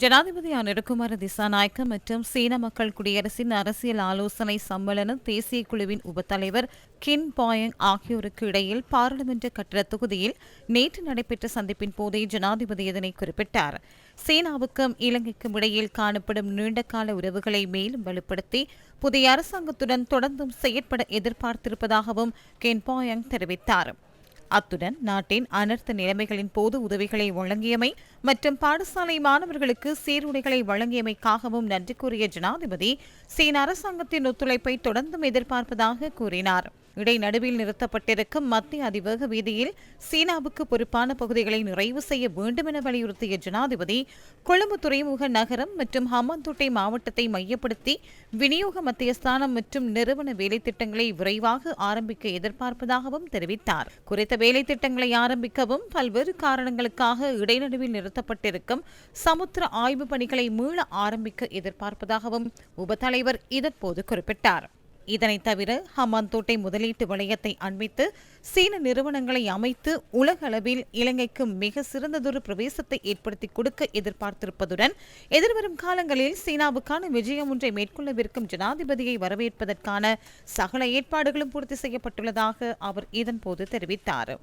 ஜனாதிபதி அனிருகுமார திசாநாயக்க மற்றும் சீன மக்கள் குடியரசின் அரசியல் ஆலோசனை சம்மேளன தேசிய குழுவின் உபத்தலைவர் கின் பாயங் ஆகியோருக்கு இடையில் பாராளுமன்ற கட்டட தொகுதியில் நேற்று நடைபெற்ற சந்திப்பின் போதே ஜனாதிபதி இதனை குறிப்பிட்டார். சீனாவுக்கும் இலங்கைக்கும் இடையில் காணப்படும் நீண்டகால உறவுகளை மேலும் வலுப்படுத்தி புதிய அரசாங்கத்துடன் தொடர்ந்தும் செயற்பட எதிர்பார்த்திருப்பதாகவும் கென் பாயங் தெரிவித்தார். அத்துடன் நாட்டின் அனர்த்த நிலைமைகளின் போது உதவிகளை வழங்கியமை மற்றும் பாடசாலை மாணவர்களுக்கு சீருடைகளை வழங்கியமைக்காகவும் நன்றி கூறிய ஜனாதிபதி சீன அரசாங்கத்தின் ஒத்துழைப்பை தொடர்ந்தும் எதிர்பார்ப்பதாக கூறினார். இடைநடுவில் நிறுத்தப்பட்டிருக்கும் மத்திய அதிவேக வீதியில் சீனாவுக்கு பொறுப்பான பகுதிகளை நிறைவு செய்ய வேண்டும் என வலியுறுத்திய ஜனாதிபதி கொழும்பு துறைமுக நகரம் மற்றும் ஹம்மாந்தோட்டை மாவட்டத்தை மையப்படுத்தி விநியோக மத்தியஸ்தானம் மற்றும் நிறுவன வேலைத்திட்டங்களை விரைவாக ஆரம்பிக்க எதிர்பார்ப்பதாகவும் தெரிவித்தார். குறித்த வேலைத்திட்டங்களை ஆரம்பிக்கவும் பல்வேறு காரணங்களுக்காக இடைநடுவில் நிறுத்தப்பட்டிருக்கும் சமுத்திர ஆய்வு பணிகளை மீள ஆரம்பிக்க எதிர்பார்ப்பதாகவும் உபத்தலைவர் இதற்போது குறிப்பிட்டார். இதனைத் தவிர ஹமாந்தோட்டை முதலீட்டு வளையத்தை அண்மித்து சீன நிறுவனங்களை அமைத்து உலக அளவில் இலங்கைக்கு மிக சிறந்ததொரு பிரவேசத்தை ஏற்படுத்தி கொடுக்க எதிர்பார்த்திருப்பதுடன் எதிர்வரும் காலங்களில் சீனாவுக்கான விஜயம் ஒன்றை மேற்கொள்ளவிருக்கும் ஜனாதிபதியை வரவேற்பதற்கான சகல ஏற்பாடுகளும் பூர்த்தி செய்யப்பட்டுள்ளதாக அவர் இதன்போது தெரிவித்தார்.